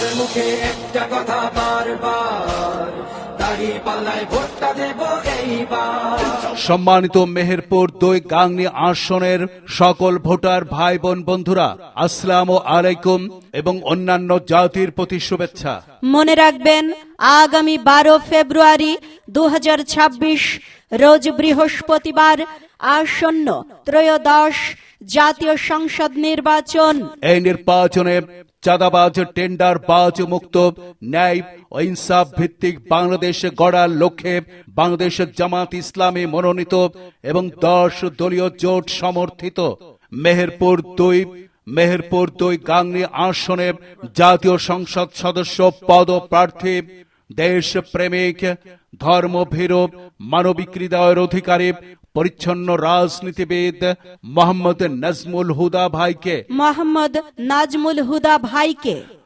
সবার মুখে একটা কথা বারবার। দাড়ি পাল্লায় ভোটটা দেব এইবার। সম্মানিত মেহেরপুর দুই গাংনি আসনের সকল ভোটার ভাই বোন বন্ধুরা আসসালাম আলাইকুম এবং অন্যান্য জাতির প্রতি শুভেচ্ছা। মনে রাখবেন আগামী বারো ফেব্রুয়ারি দু হাজার ছাব্বিশ রোজ বৃহস্পতিবার আসন্ন ত্রয়োদশ জাতীয় সংসদ নির্বাচন। এই নির্বাচনে চাঁদাবাজ টেন্ডার বাজ মুক্ত, ন্যায় ও ইনসাফ ভিত্তিক বাংলাদেশ গড়ার লক্ষ্যে বাংলাদেশ জামাত ইসলামী মনোনীত এবং দশ দলীয় জোট সমর্থিত। মেহেরপুর দুই মেহেরপুর দুই গাংনি আসনে জাতীয় সংসদ সদস্য পদপ্রার্থী দেশ প্রেমিক ধর্মভীরু মানবিক হৃদয়ের অধিকারী, পরিচ্ছন্ন রাজনীতিবিদ মোহাম্মদ নাজমুল হুদা ভাইকে। মোহাম্মদ নাজমুল হুদা ভাইকে।